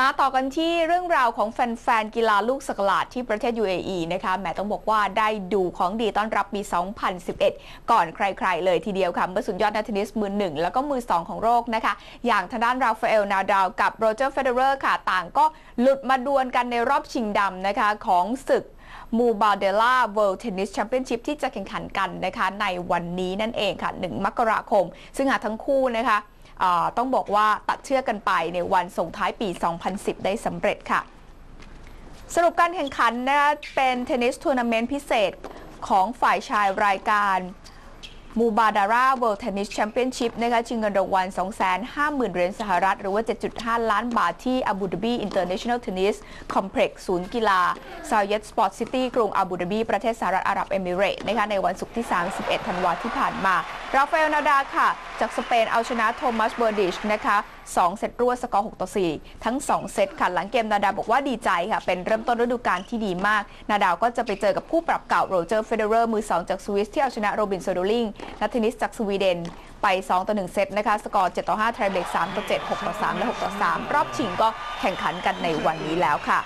มาต่อกันที่เรื่องราวของแฟนๆ กีฬาลูกสกลาดที่ประเทศ UAE นะคะแหมต้องบอกว่าได้ดูของดีต้อนรับปี 2011 ก่อนใครๆ เลยทีเดียวค่ะเมื่อสุดยอดนักเทนนิสมือหนึ่งแล้วก็มือสองของโลกนะคะ อย่างทางด้านราฟาเอลนาดาลกับโรเจอร์เฟเดเรอร์ค่ะ ต่างก็หลุดมาดวลกันในรอบชิงดำนะคะของศึกมูบาเดล่าเวิลด์เทนนิสแชมเปี้ยนชิพที่จะแข่งขันกันนะคะในวันนี้นั่นเองค่ะ 1 มกราคม ซึ่งหากทั้งคู่นะคะ ต้องบอกว่าตัดเชือกกันไปในวันส่งท้ายปี 2010 ได้สำเร็จค่ะ สรุปการแข่งขันนะคะเป็นเทนนิสทัวร์นาเมนต์พิเศษของฝ่ายชายรายการมูบาดาร่าเวิลด์เทนนิสแชมเปี้ยนชิพนะคะชิงเงินรางวัล 250,000 เหรียญสหรัฐ หรือว่า 7.5 ล้านบาทที่อาบูดาบีอินเตอร์เนชั่นแนลเทนนิสคอมเพล็กซ์ศูนย์กีฬาซา y ย d สปอร์ตซิตี้กรุงอาบูดาบีประเทศสหรัฐอาหรับเอมิเรตส์นะคะในวันศุกร์ที่ 31 ธันวาที่ผ่านมา ราฟาเอลนาดาค่ะ จากสเปนเอาชนะโทมัสเบอร์ดิชนะคะ2เซตรวดสกอร์6ต่อ4 ทั้ง 2 เซตค่ะ หลังเกมนาดาบอกว่าดีใจค่ะ เป็นเริ่มต้นฤดูกาลที่ดีมาก นาดาก็จะไปเจอกับคู่ปรับเก่าโรเจอร์เฟเดเรอร์มือ 2 จากสวิสที่เอาชนะโรบินโซโดลิงนักเทนนิสจากสวีเดนไป 2 ต่อ 1 เซตนะคะ สกอร์ 7 ต่อ 5 ไทรเบรก 3 ต่อ 7 6 ต่อ 3 และ 6 ต่อ 3 รอบชิงก็แข่งขันกันในวันนี้แล้วค่ะ